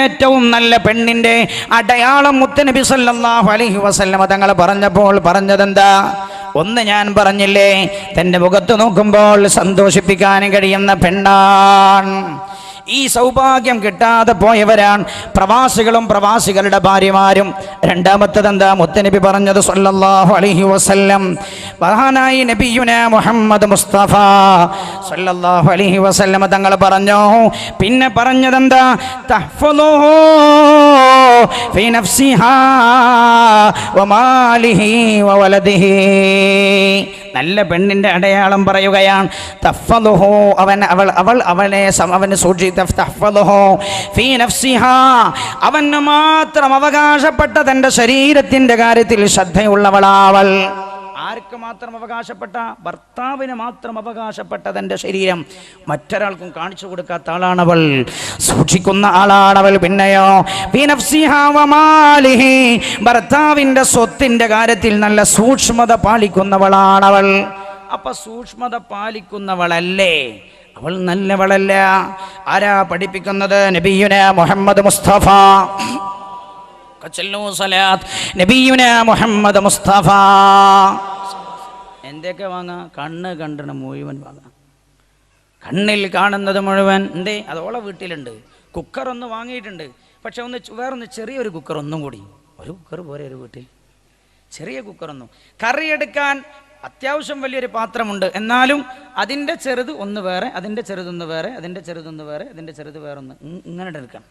ഏറ്റവും നല്ല പെണ്ണിന്റെ അടയാളം മുത്തനബി സല്ലാഹു അലഹി വസല്ലമ തങ്ങൾ പറഞ്ഞപ്പോൾ പറഞ്ഞതെന്താ? ഒന്ന് ഞാൻ പറഞ്ഞില്ലേ തന്റെ മുഖത്ത് നോക്കുമ്പോൾ സന്തോഷിപ്പിക്കാൻ കഴിയുന്ന പെണ്ണാണ് ഈ സൗഭാഗ്യം കിട്ടാതെ പോയവരാണ് പ്രവാസികളും പ്രവാസികളുടെ ഭാര്യമാരും. രണ്ടാമത്തത് എന്താ? മുത്തനബി പറഞ്ഞത് സല്ലല്ലാഹു അലൈഹി വസല്ലം. മഹാനായി നബിയുന മുഹമ്മദ് മുസ്തഫ സല്ലല്ലാഹു അലൈഹി വസല്ലം തങ്ങൾ പറഞ്ഞു. പിന്നെ പറഞ്ഞതെന്താ തഹ്ഫളുഹു ഫീ നഫ്സിഹാ വമാലിഹി വവലദിഹി നല്ല പെണ്ണിന്റെ അടയാളം പറയുകയാണ്. തഫ്ഫളുഹു അവൻ അവൾ അവൾ അവനെ അവന് സൂക്ഷി അവന് മാത്രം അവകാശപ്പെട്ട തന്റെ ശരീരത്തിന്റെ കാര്യത്തിൽ ശ്രദ്ധയുള്ളവളാവൾ. ആർക്ക് മാത്രം അവകാശപ്പെട്ട? ഭർത്താവിന് മാത്രം അവകാശപ്പെട്ട തന്റെ ശരീരം. മറ്റൊരാൾക്കും കാണിച്ചു കൊടുക്കാത്ത ആളാണവൾ. സൂക്ഷിക്കുന്ന ആളാണവൾ പിന്നെയോ. ഭർത്താവിന്റെ സ്വത്തിന്റെ കാര്യത്തിൽ നല്ല സൂക്ഷ്മത പാലിക്കുന്നവളാണവൾ. അപ്പൊ സൂക്ഷ്മത പാലിക്കുന്നവളല്ലേ? അവൾ നല്ലവളല്ല. ആരാ പഠിപ്പിക്കുന്നത്? നബിയുന മുഹമ്മദ് മുസ്തഫ. മുഹമ്മദ് മുസ്തഫ. എന്തൊക്കെ വാങ്ങാം? കണ്ണ് കണ്ടണം മുഴുവൻ വാങ്ങാം. കണ്ണിൽ കാണുന്നത് മുഴുവൻ എന്തേ? അതോളെ വീട്ടിലുണ്ട്. കുക്കർ ഒന്ന് വാങ്ങിയിട്ടുണ്ട്. പക്ഷെ ഒന്ന് വേറൊന്ന് ചെറിയൊരു കുക്കർ ഒന്നും കൂടി. ഒരു കുക്കർ പോരെ ഒരു വീട്ടിൽ? ചെറിയ കുക്കറൊന്നും കറി എടുക്കാൻ അത്യാവശ്യം വലിയൊരു പാത്രമുണ്ട്. എന്നാലും അതിന്റെ ചെറുത് ഒന്ന് വേറെ അതിന്റെ ചെറുതൊന്ന് വേറെ അതിന്റെ ചെറുതൊന്ന് വേറെ അതിന്റെ ചെറുത് വേറെ ഒന്ന്. ഇങ്ങനെ എടുക്കണം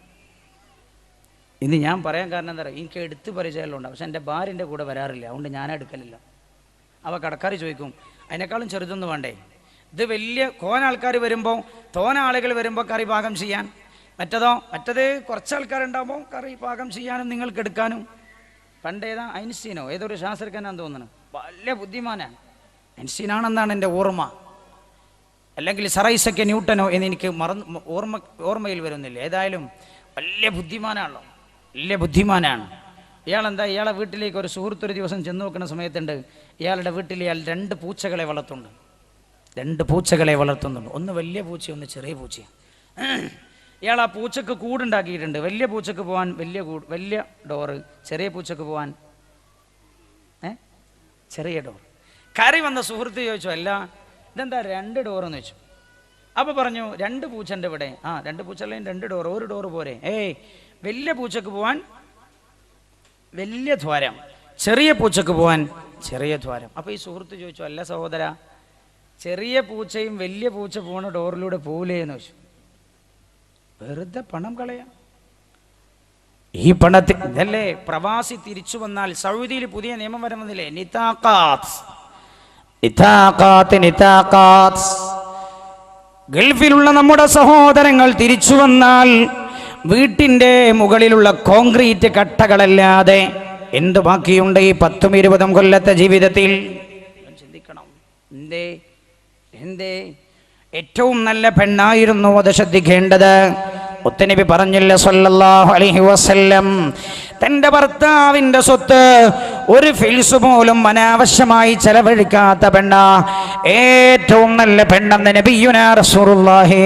ഇത് ഞാൻ പറയാൻ കാരണം എന്താ പറയുക? എനിക്ക് എടുത്ത് പരിചയമുണ്ട് പക്ഷെ എന്റെ ഭാര്യന്റെ കൂടെ വരാറില്ല. അതുകൊണ്ട് ഞാൻ എടുക്കലില്ല. അവ കടക്കാർ ചോദിക്കും അതിനേക്കാളും ചെറുതൊന്നും വേണ്ടേ? ഇത് വലിയ കോന ആൾക്കാർ വരുമ്പോൾ തോന ആളുകൾ വരുമ്പോൾ കറി പാകം ചെയ്യാൻ. മറ്റതോ മറ്റത് കുറച്ച് ആൾക്കാരുണ്ടാകുമ്പോൾ കറി പാകം ചെയ്യാനും നിങ്ങൾക്ക് എടുക്കാനും. പണ്ടേതാ ഐൻസ്റ്റീനോ ഏതൊരു ശാസ്ത്രജ്ഞനാന്ന് തോന്നുന്നു. വലിയ ബുദ്ധിമാനാണ് ഐൻസ്റ്റീനാണെന്നാണ് എന്റെ ഓർമ്മ. അല്ലെങ്കിൽ സറൈസക്കെ ന്യൂട്ടനോ എന്ന് എനിക്ക് മറന്ന് ഓർമ്മ ഓർമ്മയിൽ വരുന്നില്ല. ഏതായാലും വലിയ ബുദ്ധിമാനാണല്ലോ. വലിയ ബുദ്ധിമാനാണ്. ഇയാളെന്താ ഇയാളെ വീട്ടിലേക്ക് ഒരു സുഹൃത്ത് ഒരു ദിവസം ചെന്ന് നോക്കുന്ന സമയത്തുണ്ട്. ഇയാളുടെ വീട്ടിൽ ഇയാൾ രണ്ട് പൂച്ചകളെ വളർത്തുന്നുണ്ട്. രണ്ട് പൂച്ചകളെ വളർത്തുന്നുണ്ട്. ഒന്ന് വലിയ പൂച്ച ഒന്ന് ചെറിയ പൂച്ച. ഇയാൾ ആ പൂച്ചക്ക് കൂടുണ്ടാക്കിയിട്ടുണ്ട്. വലിയ പൂച്ചക്ക് പോകാൻ വലിയ കൂട് വലിയ ഡോറ് ചെറിയ പൂച്ചക്ക് പോകാൻ ചെറിയ ഡോർ കറി വന്ന സുഹൃത്ത് ചോദിച്ചു അല്ല ഇതെന്താ രണ്ട് ഡോറെന്ന് വെച്ചു അപ്പോൾ പറഞ്ഞു രണ്ട് പൂച്ചന്റെ ഇവിടെ. ആ രണ്ട് പൂച്ചല്ലേ രണ്ട് ഡോർ ഒരു ഡോർ പോരെ. ഏയ് വലിയ പൂച്ചക്ക് പോവാൻ വലിയ ദ്വാരം. ചെറിയ പൂച്ചക്ക് പോവാൻ ചെറിയ ദ്വാരം. അപ്പോൾ ഈ സുഹൃത്ത് ചോദിച്ചു അല്ല സഹോദര ചെറിയ പൂച്ചയും വലിയ പൂച്ച പോണ ഡോറിലൂടെ പോവില്ലേ എന്ന് ചോദിച്ചു. വെറുതെ പണം കളയാം. ഈ പണത്തിൽ ഇതല്ലേ? പ്രവാസി തിരിച്ചു വന്നാൽ സൗദിയിൽ പുതിയ നിയമം വരുന്നതില്ലേ? ഗൾഫിലുള്ള നമ്മുടെ സഹോദരങ്ങൾ തിരിച്ചു വന്നാൽ വീട്ടിന്റെ മുകളിലുള്ള കോൺക്രീറ്റ് കട്ടകളല്ലാതെ എന്ത് ബാക്കിയുണ്ട് ഈ പത്തും ഇരുപതും കൊല്ലത്തെ ജീവിതത്തിൽ? ചിന്തിക്കണം. എന്തേ? എന്തേ? ഏറ്റവും നല്ല പെണ്ണായിരുന്നു അത് ശ്രദ്ധിക്കേണ്ടത്. മുത്തനബി പറഞ്ഞില്ല സല്ലല്ലാഹു അലൈഹി വസല്ലം. തന്റെ ഭർത്താവിന്റെ സ്വത്ത് ഒരു ഫിൽസ് പോലും അനാവശ്യമായി ചെലവഴിക്കാത്ത പെണ്ണ ഏറ്റവും നല്ല പെണ്ണെന്ന് നബിയുന റസൂലുള്ളാഹി.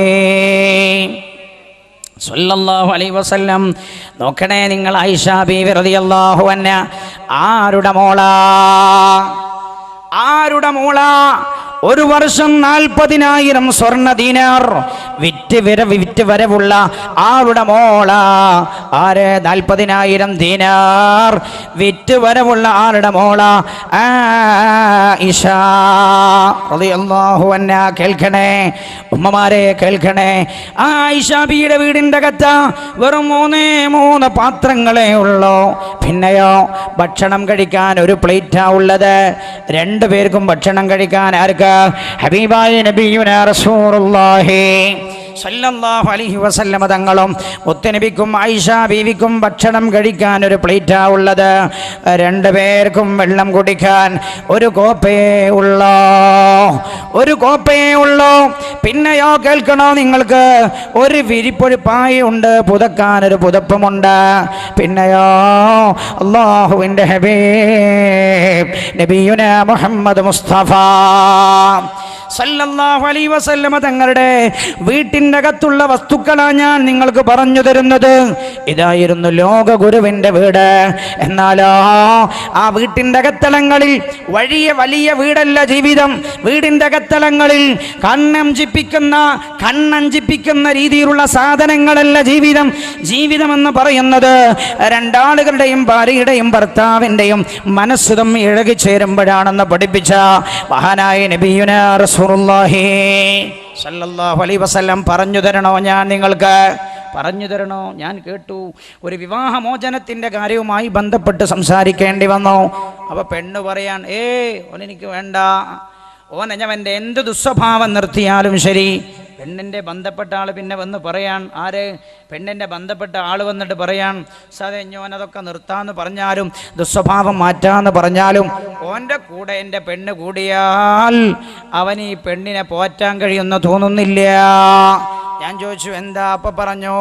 സല്ലല്ലാഹു അലൈഹി വസല്ലം. നോക്കണേ നിങ്ങൾ ആയിഷ ബീവി റളിയല്ലാഹു അൻഹ. ആരുടെ മോളാ? ആരുടെ മോള? ഒരു വർഷം നാൽപ്പതിനായിരം സ്വർണ ദീനാർ. വിറ്റ് വര വിറ്റ് വരവുള്ള ആരുടെ മോള. ആര്? നാൽപ്പതിനായിരം ദീനാർ. വിറ്റ് വരവുള്ള ആരുടെ മോള. അൻഹ കേൾക്കണേ. ഉമ്മമാരെ കേൾക്കണേ. ആ ഇഷാബിയുടെ വീടിന്റെ കത്ത വെറും മൂന്നേ മൂന്ന് പാത്രങ്ങളേ ഉള്ളൂ. പിന്നെയോ ഭക്ഷണം കഴിക്കാൻ ഒരു പ്ലേറ്റാ ഉള്ളത്. രണ്ടു പേർക്കും ഭക്ഷണം കഴിക്കാൻ ആർക്ക്? ഹബീബായ നബിയുന റസൂലുള്ളാഹി സല്ലല്ലാഹു അലൈഹി വസല്ലമ തങ്ങളും മുത്തനബിക്കും ആയിഷ ബീവിക്കും ഭക്ഷണം കഴിക്കാൻ ഒരു പ്ലേറ്റാ ഉള്ളത്. രണ്ടു പേർക്കും വെള്ളം കുടിക്കാൻ ഒരു കോപ്പേ ഉള്ളോ? ഒരു കോപ്പേ ഉള്ളോ? പിന്നെയോ കേൾക്കണോ നിങ്ങൾക്ക്? ഒരു വിരിപ്പൊഴുപ്പായി ഉണ്ട് പുതക്കാൻ ഒരു പുതപ്പുമുണ്ട്. പിന്നെയോ? അള്ളാഹുവിന്റെ ഹബീബ് നബിയുന മുഹമ്മദ് മുസ്തഫ. സല്ലല്ലാഹു അലൈഹി വസല്ലമ തങ്ങളുടെ വീട്ടിന്റെ അകത്തുള്ള വസ്തുക്കളാണ് ഞാൻ നിങ്ങൾക്ക് പറഞ്ഞു തരുന്നത്. ഇതായിരുന്നു ലോക ഗുരുവിന്റെ വീട്. എന്നാലോ ആ വീട്ടിന്റെ അകത്തളങ്ങളിൽ വലിയ വലിയ വീടല്ല ജീവിതം. വീടിന്റെ അകത്തളങ്ങളിൽ കണ്ണഞ്ചിപ്പിക്കുന്ന കണ്ണഞ്ചിപ്പിക്കുന്ന രീതിയിലുള്ള സാധനങ്ങളല്ല ജീവിതം. ജീവിതമെന്ന് പറയുന്നത് രണ്ടാളുകളുടെയും ഭാര്യയുടെയും ഭർത്താവിന്റെയും മനസ്സ് തമ്മിൽ ഇഴകി ചേരുമ്പോഴാണെന്ന് പഠിപ്പിച്ച മഹാനായ നബിയുന റസൂലുള്ളാഹി സല്ലല്ലാഹു അലൈഹി വസല്ലം പറഞ്ഞു തരണോ ഞാൻ നിങ്ങൾക്ക്? പറഞ്ഞു തരണോ? ഞാൻ കേട്ടു. ഒരു വിവാഹമോചനത്തിന്റെ കാര്യവുമായി ബന്ധപ്പെട്ട് സംസാരിക്കേണ്ടി വന്നു. അപ്പോൾ പെണ്ണ് പറയാൻ ഏ ഓനെനിക്ക് വേണ്ട. ഓൻ അവന്റെ എന്ത് ദുസ്വഭാവം നിർത്തിയാലും ശരി. പെണ്ണിന്റെ ബന്ധപ്പെട്ട ആൾ പിന്നെ വന്ന് പറയാൻ ആര്? പെണ്ണിന്റെ ബന്ധപ്പെട്ട ആൾ വന്നിട്ട് പറയാൻ സാറേ ഞാൻ അതൊക്കെ നിർത്താന്ന് പറഞ്ഞാലും ദുസ്വഭാവം മാറ്റാമെന്ന് പറഞ്ഞാലും ഓന്റെ കൂടെ എന്റെ പെണ്ണ് കൂടിയാൽ അവൻ ഈ പെണ്ണിനെ പോറ്റാൻ കഴിയുമെന്ന് തോന്നുന്നില്ല. ഞാൻ ചോദിച്ചു എന്താ? അപ്പൊ പറഞ്ഞു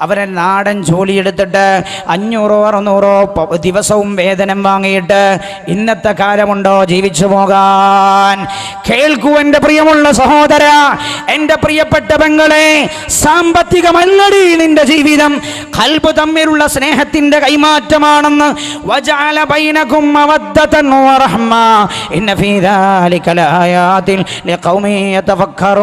അവരെ നാടൻ ജോലി എടുത്തിട്ട് അഞ്ഞൂറോ അറുന്നൂറോ ദിവസവും വേതനം വാങ്ങിയിട്ട് ഇന്നത്തെ കാലമുണ്ടോ? ജീവിച്ചു പോകാൻ. കേൾക്കൂ എന്റെ പ്രിയമുള്ള സഹോദര എന്റെ പ്രിയപ്പെട്ട പെങ്ങളെ സാമ്പത്തികമല്ലടി നിന്റെ ജീവിതം. കൽബ് തമ്മിലുള്ള സ്നേഹത്തിന്റെ കൈമാറ്റമാണെന്ന് വജാല ബൈനകും മവദ്ദതൻ വറഹ്മ ഇന്ന ഫീ ദാലിക ലആയാതിൻ ലിഖൗമി യതഫക്കറൂൻ.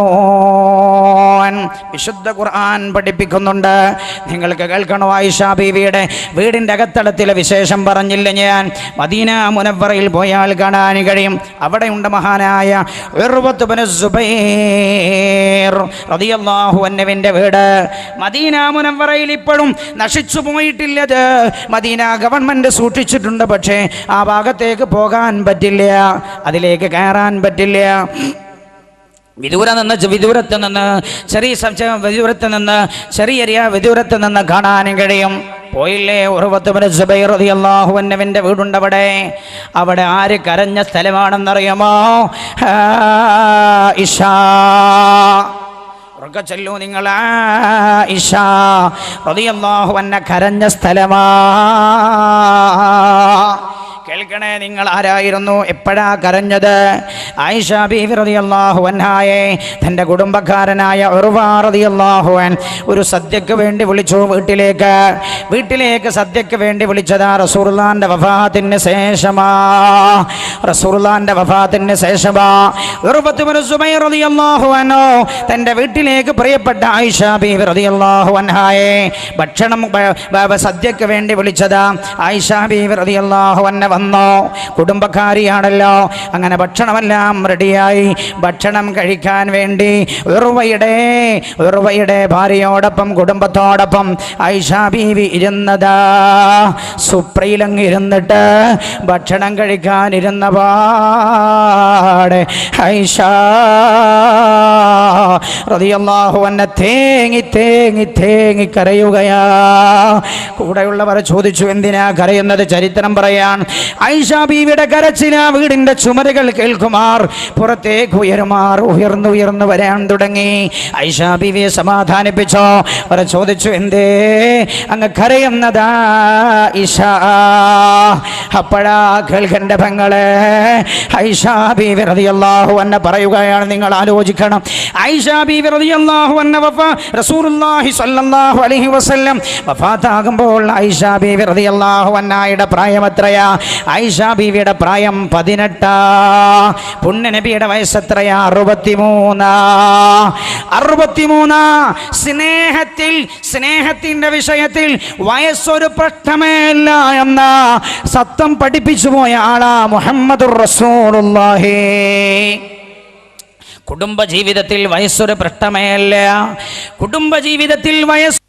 വിശുദ്ധ ഖുർആൻ പഠിപ്പിക്കുന്നുണ്ട്. നിങ്ങൾക്ക് കേൾക്കണോ ആയിഷ ബീവിയുടെ വീടിന്റെ അകത്തളത്തിലെ വിശേഷം പറഞ്ഞില്ല ഞാൻ? മദീന മുനവറയിൽ പോയാൽ കാണാൻ കഴിയും. അവിടെയുണ്ട് മഹാനായ സുബൈർ. അൻഹുവിന്റെ വീട്. മദീന മുനവറയിൽ ഇപ്പോഴും നശിച്ചു പോയിട്ടില്ലത് മദീന ഗവൺമെന്റ് സൂക്ഷിച്ചിട്ടുണ്ട് പക്ഷേ ആ ഭാഗത്തേക്ക് പോകാൻ പറ്റില്ല. അതിലേക്ക് കയറാൻ പറ്റില്ല. വിദൂര നിന്ന് വിദൂരത്ത് നിന്ന് ചെറിയ സംശയം വിദൂരത്ത് നിന്ന് ചെറിയ വിദൂരത്ത് നിന്ന് കാണാനും കഴിയും. പോയില്ലേ ഉറവത്തുബിന് സുബൈർ അള്ളാഹുവിന്റെ വീടുണ്ട് അവിടെ. അവിടെ ആര് കരഞ്ഞ സ്ഥലമാണെന്നറിയാമോ? ഇഷ. ഉറക്കെ ചൊല്ലൂ നിങ്ങൾ കരഞ്ഞ സ്ഥലമാ. കേൾക്കണേ നിങ്ങൾ ആരായിരുന്നു? എപ്പോഴാ കരഞ്ഞത്? ആയിഷ ബീവി തന്റെ കുടുംബക്കാരനായ അൻ ഒരു സദ്യക്ക് വേണ്ടി വിളിച്ചു വീട്ടിലേക്ക്. വീട്ടിലേക്ക് സദ്യക്ക് വേണ്ടി വിളിച്ചതാ റസൂർലാന്റെ വഫാത്തിന് ശേഷമാ. റസൂർലാന്റെ വഫാത്തിന് ശേഷമാ. അൻഹു തന്റെ വീട്ടിലേക്ക് പ്രിയപ്പെട്ട ആയിഷ ബീവി ഭക്ഷണം സദ്യക്ക് വേണ്ടി വിളിച്ചതാ ആയിഷ ബീവി വന്നോ? കുടുംബക്കാരിയാണല്ലോ. അങ്ങനെ ഭക്ഷണമെല്ലാം റെഡിയായി ഭക്ഷണം കഴിക്കാൻ വേണ്ടി ഉറുവയുടെ ഉറുവയുടെ ഭാര്യയോടൊപ്പം കുടുംബത്തോടൊപ്പം ഐഷ ബീവി ഇരുന്നതാ. സുപ്രയിലങ്ങ് ഇരുന്നിട്ട് ഭക്ഷണം കഴിക്കാൻ ഇരുന്ന പാടെ. ഐഷ അൻഹ തേങ്ങി തേങ്ങി തേങ്ങി കരയുകയാ. കൂടെയുള്ളവർ ചോദിച്ചു എന്തിനാ കരയുന്നത്? ചരിത്രം പറയാൻ ഐഷ ബീവിയുടെ കരച്ചില വീടിന്റെ ചുമരുകൾ കേൾക്കുമാർ. പുറത്തേക്ക് ഉയരുമാർ. ഉയർന്നു ഉയർന്നു വരാൻ തുടങ്ങി. ഐഷ ബീവിയെ സമാധാനിപ്പിച്ചോ? അവർ ചോദിച്ചു എന്തേ? അങ്ങ് കരയുന്നതാ ഇഷ അപ്പോഴാ കേൾക്കണ്ട പെങ്ങളെ ഐഷ ബീവി റളിയല്ലാഹു എന്നെ പറയുകയാണ് നിങ്ങൾ ആലോചിക്കണം. ഐഷ ബീവി റളിയല്ലാഹു എന്ന വഫ റസൂലുള്ളാഹി സ്വല്ലല്ലാഹു അലൈഹി വസല്ലം വഫാത്താകുമ്പോൾ ഐഷ ബീവി റളിയല്ലാഹു അൻഹയുടെ പ്രായം എത്രയാ? ഐഷ ബീവിയുടെ പ്രായം പതിനെട്ടാ പുണ്യ നബിയുടെ വയസ്സ് എത്രയാ അറുപത്തിമൂന്ന്. അറുപത്തിമൂന്ന് സ്നേഹത്തിൽ സ്നേഹത്തിന്റെ വിഷയത്തിൽ വയസ്സൊരു പ്രശ്നമേ അല്ല എന്ന സത്യം പഠിപ്പിച്ചു പോയ ആളാ മുഹമ്മദ് റസൂലുള്ളാഹി. കുടുംബജീവിതത്തിൽ വയസ്സൊരു പ്രശ്നമേ അല്ല കുടുംബജീവിതത്തിൽ വയസ്സ്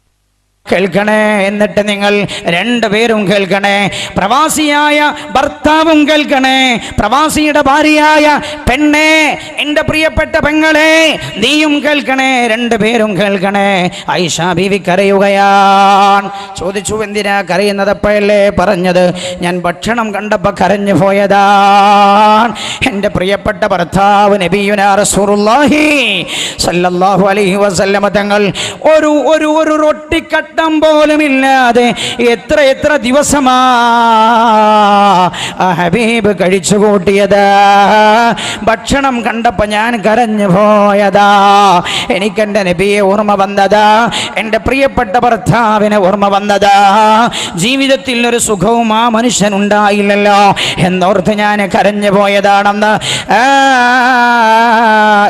കേൾക്കണേ എന്നിട്ട് നിങ്ങൾ രണ്ടുപേരും കേൾക്കണേ. പ്രവാസിയായ ഭർത്താവും കേൾക്കണേ. പ്രവാസിയുടെ ഭാര്യയായ പെണ്ണേ എന്റെ പ്രിയപ്പെട്ട പെങ്ങളെ നീയും കേൾക്കണേ. രണ്ടുപേരും കേൾക്കണേ. ഐഷ ബീവി കരയുകയാണ്. ചോദിച്ചു എന്തിനാ കരയുന്നത്? അപ്പോഴല്ലേ പറഞ്ഞത്? ഞാൻ ഭക്ഷണം കണ്ടപ്പോൾ കരഞ്ഞു പോയതാണ്. എന്റെ പ്രിയപ്പെട്ട ഭർത്താവ് നബിയുന റസൂലുള്ളാഹി സല്ലല്ലാഹു അലൈഹി വസല്ലമ തങ്ങൾ ഒരു ഒരു ഒരു റൊട്ടി കട്ട് പോലുമില്ലാതെ എത്ര എത്ര ദിവസമാ ഹബീബ് കഴിച്ചു കൂട്ടിയത്. ഭക്ഷണം കണ്ടപ്പോ ഞാൻ കരഞ്ഞു പോയതാ. എനിക്കെന്റെ നബിയെ ഓർമ്മ വന്നതാ. എന്റെ പ്രിയപ്പെട്ട ഭർത്താവിനെ ഓർമ്മ വന്നതാ. ജീവിതത്തിൽ ഒരു സുഖവും ആ മനുഷ്യൻ ഉണ്ടായില്ലല്ലോ എന്നോർത്ത് ഞാൻ കരഞ്ഞു പോയതാണെന്ന്.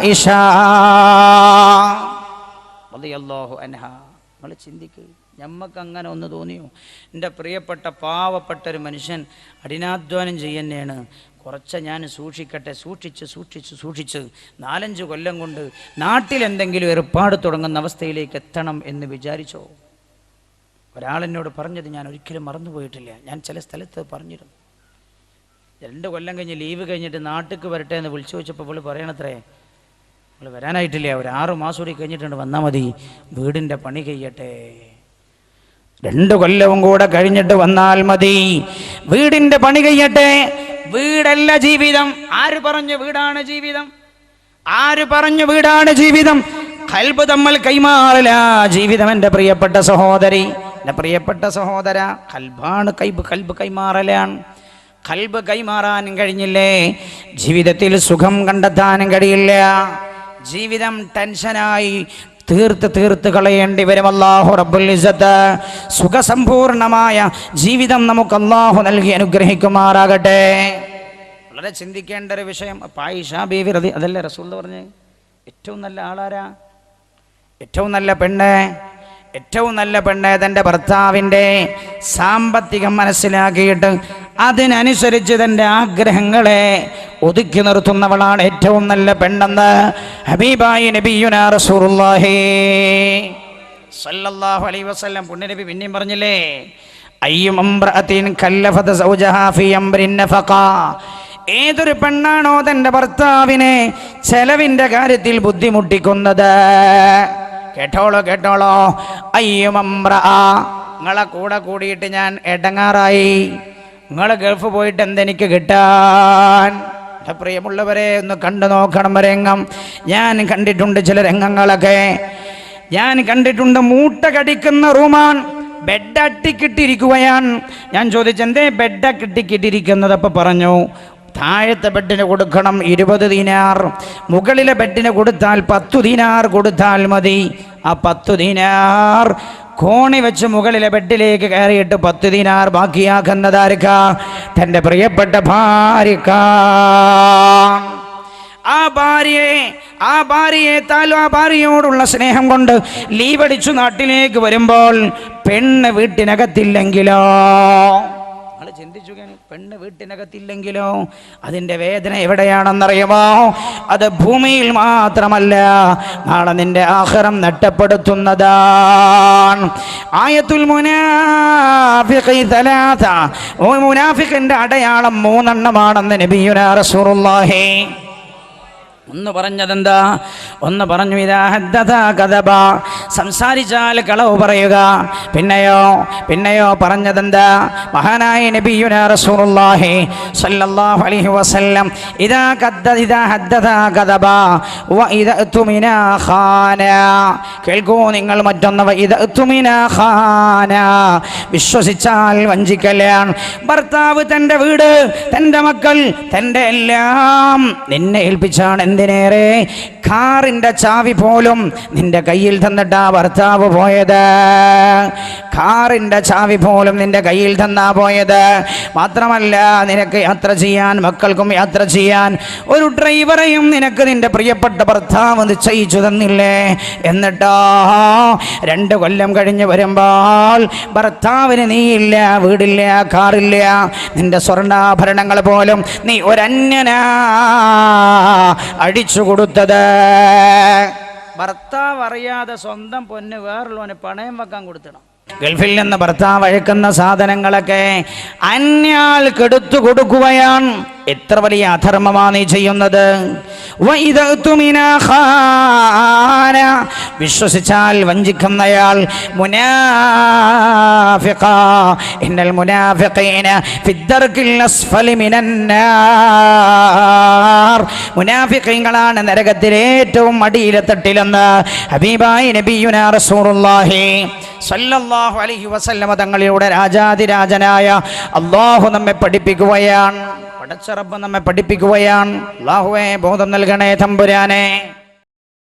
ഇഷ അൻഹ. നിങ്ങൾ ചിന്തിക്കുക ഞമ്മക്ക് അങ്ങനെ ഒന്ന് തോന്നിയോ? എന്റെ പ്രിയപ്പെട്ട പാവപ്പെട്ട ഒരു മനുഷ്യൻ കഠിനാധ്വാനം ചെയ്യുന്നതാണ് കുറച്ച് ഞാൻ സൂക്ഷിക്കട്ടെ. സൂക്ഷിച്ച് സൂക്ഷിച്ച് സൂക്ഷിച്ച് നാലഞ്ച് കൊല്ലം കൊണ്ട് നാട്ടിൽ എന്തെങ്കിലും ഏർപ്പാട് തുടങ്ങുന്ന അവസ്ഥയിലേക്ക് എത്തണം എന്ന് വിചാരിച്ചോ? ഒരാളെന്നോട് പറഞ്ഞത് ഞാൻ ഒരിക്കലും മറന്നുപോയിട്ടില്ല. ഞാൻ ചില സ്ഥലത്ത് പറഞ്ഞിരുന്നു. രണ്ട് കൊല്ലം കഴിഞ്ഞ് ലീവ് കഴിഞ്ഞിട്ട് നാട്ടിലേക്ക് വരട്ടെ എന്ന് വിളിച്ചു വെച്ചപ്പോൾ പുള്ളി പറയണത്രേ നിങ്ങൾ വരാനായിട്ടില്ല? ഒരു ആറ് മാസം കൂടി കഴിഞ്ഞിട്ടുണ്ട്. വന്നാൽ മതി. വീടിന്റെ പണി കഴിയട്ടെ രണ്ട് കൊല്ലവും കൂടെ കഴിഞ്ഞിട്ട് വന്നാൽ മതി. വീടിന്റെ പണി കഴിയട്ടെ വീടല്ല ജീവിതം. ആര് പറഞ്ഞു വീടാണ് ജീവിതം? ആര് പറഞ്ഞു വീടാണ് ജീവിതം? കൽബ് തമ്മൽ കൈമാറില്ല ജീവിതം. എന്റെ പ്രിയപ്പെട്ട സഹോദരി എന്റെ പ്രിയപ്പെട്ട സഹോദര കൽബാണ് കൈബ് കൽബ് കൈമാറലാണ്. കൽബ് കൈമാറാനും കഴിഞ്ഞില്ലേ? ജീവിതത്തിൽ സുഖം കണ്ടെത്താനും കഴിയില്ല. ജീവിതം ടെൻഷനായി തീർത്ത് തീർത്ത് കളയേണ്ടി വരും അള്ളാഹു റബ്ബുൽ ഇസ്സത്ത്. സുഖസമ്പൂർണമായ ജീവിതം നമുക്ക് അള്ളാഹു നൽകി അനുഗ്രഹിക്കുമാറാകട്ടെ. വളരെ ചിന്തിക്കേണ്ട ഒരു വിഷയം. പായിഷ ബീവി റതി അതല്ലേ റസൂൽ പറഞ്ഞ്? ഏറ്റവും നല്ല ആളാരാ? ഏറ്റവും നല്ല പെണ്ണ്? ഏറ്റവും നല്ല പെണ്ണ് തന്റെ ഭർത്താവിന്റെ സാമ്പത്തികം മനസ്സിലാക്കിയിട്ട് അതിനനുസരിച്ച് തന്റെ ആഗ്രഹങ്ങളെ ഒതുക്കി നിർത്തുന്നവളാണ് ഏറ്റവും നല്ല പെണ്ണെന്ന് ഹബീബായി നബിയുന സല്ലല്ലാഹു അലൈഹി വസല്ലം. പുണ്യനബി പിന്നെയും പറഞ്ഞില്ലേ? കല്ലഫത സൗജഹാ ഏതൊരു പെണ്ണാണോ തന്റെ ഭർത്താവിനെ ചെലവിന്റെ കാര്യത്തിൽ ബുദ്ധിമുട്ടിക്കുന്നത്? കേട്ടോളോ കേട്ടോളോ. അയ്യുമമ്ര നിങ്ങളെ കൂടെ കൂടിയിട്ട് ഞാൻ എടങ്ങാറായി. നിങ്ങൾ ഗൾഫ് പോയിട്ട് എന്തെനിക്ക് കിട്ടാൻ പ്രിയമുള്ളവരെ ഒന്ന് കണ്ടു നോക്കണം രംഗം ഞാൻ കണ്ടിട്ടുണ്ട് ചില രംഗങ്ങളൊക്കെ. ഞാൻ കണ്ടിട്ടുണ്ട് മൂട്ട കടിക്കുന്ന റൂമാൻ. ബെഡ് അട്ടിക്കിട്ടിരിക്കുകയാണ്. ഞാൻ ചോദിച്ചെന്തേ ബെഡ് കിട്ടിക്കിട്ടിരിക്കുന്നത് അപ്പോൾ പറഞ്ഞു താഴത്തെ ബെഡിന് കൊടുക്കണം ഇരുപത് ദിനാർ. മുകളിലെ ബെഡിന് കൊടുത്താൽ പത്തു ദിനാർ കൊടുത്താൽ മതി. ആ പത്തു ദിനാർ കോണി വെച്ച് മുകളിലെ ബെഡിലേക്ക് കയറിയിട്ട് പത്ത് ദിനാർ ബാക്കിയാക്കുന്നതാർക്ക തന്റെ പ്രിയപ്പെട്ട ഭാര്യക്ക. ആ ഭാര്യയെ ആ ഭാര്യയെ താലും ആ ഭാര്യയോടുള്ള സ്നേഹം കൊണ്ട് ലീവടിച്ചു നാട്ടിലേക്ക് വരുമ്പോൾ പെണ്ണ് വീട്ടിനകത്തില്ലെങ്കിലോ? ചിന്തിച്ചു പെണ്ണ് വീട്ടിനകത്തില്ലെങ്കിലോ അതിന്റെ വേദന എവിടെയാണെന്നറിയുമോ? അത് ഭൂമിയിൽ മാത്രമല്ല നാളെ നിന്റെ ആഹാരം നഷ്ടപ്പെടുത്തുന്നതാണ്. ആയത്തുൽ മുനാഫിഖിന്റെ അടയാളം മൂന്നെണ്ണമാണെന്ന് നബിയുനാ റസൂലുള്ളാഹി. ഒന്ന് പറഞ്ഞതെന്താ? ഒന്ന് പറഞ്ഞു ഇതാ കഥബ സംസാരിച്ചാൽ കളവ് പറയുക. പിന്നെയോ പിന്നെയോ പറഞ്ഞതെന്താ? മഹാനായ നബിയുന റസൂലുള്ളാഹി സല്ലല്ലാഹു അലൈഹി വസല്ലം ഇതാ കദ്ദ ഇതാ ഹദ്ദഥ കഥബ വ ഇദ ഖാന. കേൾക്കൂ നിങ്ങൾ മറ്റൊന്ന് വ ഇദ ഖാന. വിശ്വസിച്ചാൽ വഞ്ചിക്കലാണ് ഭർത്താവ് തന്റെ വീട് തന്റെ മക്കൾ തന്റെ എല്ലാം നിന്നെ ഏൽപ്പിച്ചാണ് എന്തിനേറെ? കാറിന്റെ ചാവി പോലും നിന്റെ കയ്യിൽ തന്നിട്ടാ ഭർത്താവ് പോയത്. കാറിന്റെ ചാവി പോലും നിന്റെ കയ്യിൽ തന്നാ പോയത്. മാത്രമല്ല നിനക്ക് യാത്ര ചെയ്യാൻ മക്കൾക്കും യാത്ര ചെയ്യാൻ ഒരു ഡ്രൈവറെയും നിനക്ക് നിന്റെ പ്രിയപ്പെട്ട ഭർത്താവ് നിശ്ചയിച്ചു തന്നില്ലേ? എന്നിട്ടോ രണ്ട് കൊല്ലം കഴിഞ്ഞ് വരുമ്പോൾ ഭർത്താവിന് നീയില്ല വീടില്ല കാറില്ല. നിന്റെ സ്വർണാഭരണങ്ങൾ പോലും നീ ഒരന്യനാ. അടിച്ചു കൊടുത്തത്. ഭർത്താവ് അറിയാതെ സ്വന്തം പൊന്ന് വേറുള്ളവന് പണയം വെക്കാൻ കൊടുത്തണം ഗൾഫിൽ നിന്ന് ഭർത്താവ് അഴക്കുന്ന സാധനങ്ങളൊക്കെ അന്യാൾ കെടുത്തു കൊടുക്കുകയാണ്. എത്ര വലിയ അധർമ്മമാണ് നീ ചെയ്യുന്നത്? വിശ്വസിച്ചാൽ വഞ്ചിക്കുന്നയാൾ മുനാഫിഖ. ഇന്നൽ മുനാഫിഖീന ഫിദ്ദർക്കിൽ അസ്ഫലി മിനന്നാർ. നാർ മുനാഫിഖീങ്ങളാണ് നരകത്തിലെ ഏറ്റവും അടിയിലെ തട്ടിലെന്ന് ഹബീബായി നബിയുന റസൂലുള്ളാഹി സല്ലല്ലാഹു അലൈഹി വസല്ലമ തങ്ങളിലൂടെ രാജാതിരാജനായ അള്ളാഹു നമ്മെ പഠിപ്പിക്കുകയാണ്. പടച്ചറബ് നമ്മെ പഠിപ്പിക്കുകയാണ്. അള്ളാഹുവെ ബോധം നൽകണേ തമ്പുരാനെ.